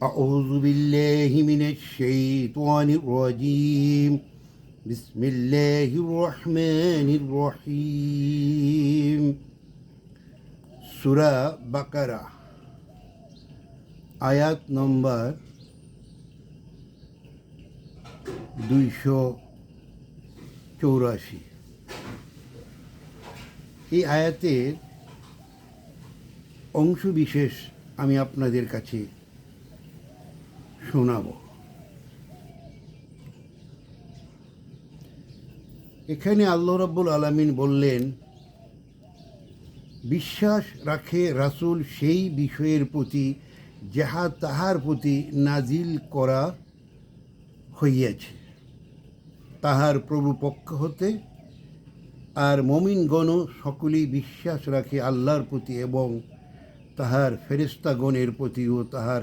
أعوذ بالله من الشيطان الرجيم بسم الله الرحمن الرحيم সুরা বাকারা আয়াত নম্বর দুইশো চৌরাশি এই আয়াতের অংশ বিশেষ আমি আপনাদের কাছে শোনাব। এখানে আল্লাহ রাব্বুল আলামিন বললেন, বিশ্বাস রাখে রাসূল সেই বিষয়ের প্রতি যাহা তাহার প্রতি নাজিল করা হইয়াছে। তাহার প্রভু পক্ষ হতে আর মমিনগণ সকলেই বিশ্বাস রাখে আল্লাহর প্রতি এবং তাহার ফেরেস্তাগণের প্রতি ও তাহার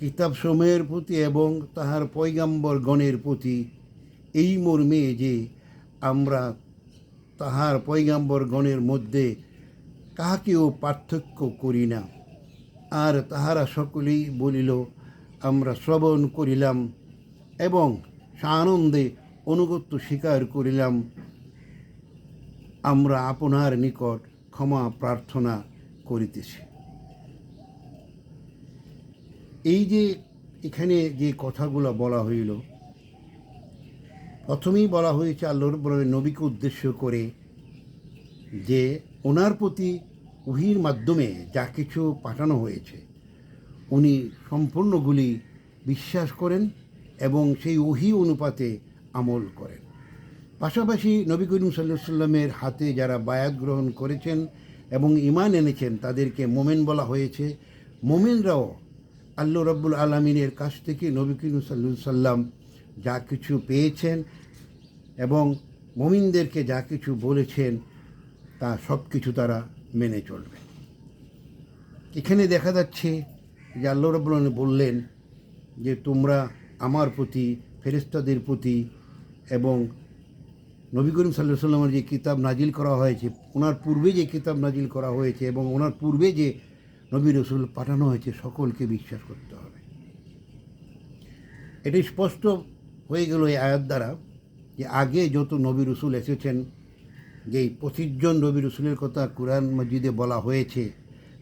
কিতাব সময়ের প্রতি এবং তাহার পয়গাম্বর গণের প্রতি এই মর্মে যে আমরা তাহার পয়গাম্বর গণের মধ্যে কাহাকেও পার্থক্য করি না। আর তাহারা সকলেই বলিল, আমরা শ্রবণ করিলাম এবং সানন্দে অনুগত্য স্বীকার করিলাম। আমরা আপনার নিকট ক্ষমা প্রার্থনা করিতেছি। এই যে এখানে যে কথাগুলো বলা হইল, প্রথমেই বলা হয়েছে আল্লাহর বড় নবীকে উদ্দেশ্য করে যে ওনার প্রতি উহির মাধ্যমে যা কিছু পাঠানো হয়েছে, উনি সম্পূর্ণগুলি বিশ্বাস করেন এবং সেই ওহি অনুপাতে আমল করেন। পাশাপাশি নবী করিম সাল্লামের হাতে যারা বায়াত গ্রহণ করেছেন এবং ইমান এনেছেন, তাদেরকে মোমেন বলা হয়েছে। মোমেনরাও আল্লাহ রব্বুল আলমিনের কাছ থেকে নবী সাল্লু সাল্লাম যা কিছু পেয়েছেন এবং মমিনদেরকে যা কিছু বলেছেন, তা সব কিছু তারা মেনে চলবে। এখানে দেখা যাচ্ছে যে আল্লাহ রব্বুল বললেন যে, তোমরা আমার প্রতি ফেরেস্তাদের প্রতি এবং নবী করিম সাল্লাহ সাল্লামের যে কিতাব নাজিল করা হয়েছে, ওনার পূর্বে যে কিতাব নাজিল করা হয়েছে এবং ওনার পূর্বে যে নবী রসুল পাঠানো হয়েছে, সকলকে বিশ্বাস করতে হবে। এটি স্পষ্ট হয়ে গেল এই আয়াত দ্বারা যে আগে যত নবী রসুল এসেছেন, যে পঁচিশ জন নবী রসুলের কথা কোরআন মসজিদে বলা হয়েছে,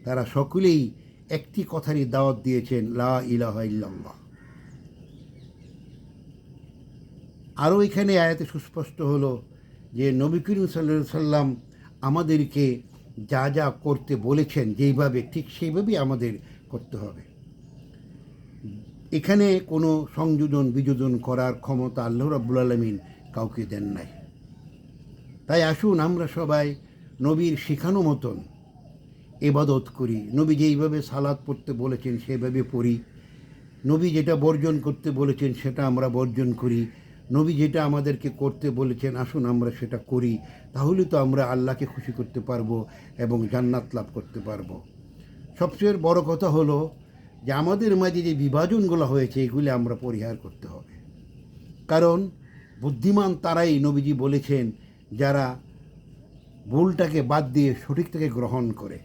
তারা সকলেই একটি কথারই দাওয়াত দিয়েছেন, লা ইলাহ ইল্লাল্লাহ। আরও এখানে আয়াতে সুস্পষ্ট হলো যে নবী করিম সাল্লা সাল্লাম আমাদেরকে যা যা করতে বলেছেন, যেইভাবে, ঠিক সেইভাবেই আমাদের করতে হবে। এখানে কোনো সংযোজন, বিযোজন করার ক্ষমতা আল্লাহ রাব্বুল আলমিন কাউকে দেন নাই। তাই আসুন আমরা সবাই নবীর শেখানো মতন এবাদত করি। নবী যেইভাবে সালাদ পড়তে বলেছেন, সেভাবে পড়ি। নবী যেটা বর্জন করতে বলেছেন, সেটা আমরা বর্জন করি। নবী যেটা আমাদেরকে করতে বলেছেন, আসুন আমরা সেটা করি, তাহলে তো আমরা আল্লাহকে খুশি করতে পারব এবং জান্নাত লাভ করতে পারব। সবচেয়ে বড় কথা হলো যে আমাদের মাঝে যে বিভাজনগুলো হয়েছে, এগুলি আমরা পরিহার করতে হবে। কারণ বুদ্ধিমান তারাই নবীজি বলেছেন, যারা ভুলটাকে বাদ দিয়ে সঠিকটাকে গ্রহণ করে।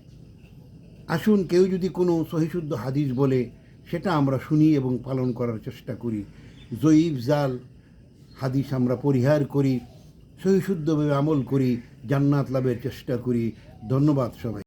আসুন কেউ যদি কোনো সহিশুদ্ধ হাদিস বলে, সেটা আমরা শুনি এবং পালন করার চেষ্টা করি। জয়ীব জাল হাদিস আমরা পরিহার করি সহিশুদ্ধভাবে আমল করি জান্নাত লাভের চেষ্টা করি। ধন্যবাদ সবাই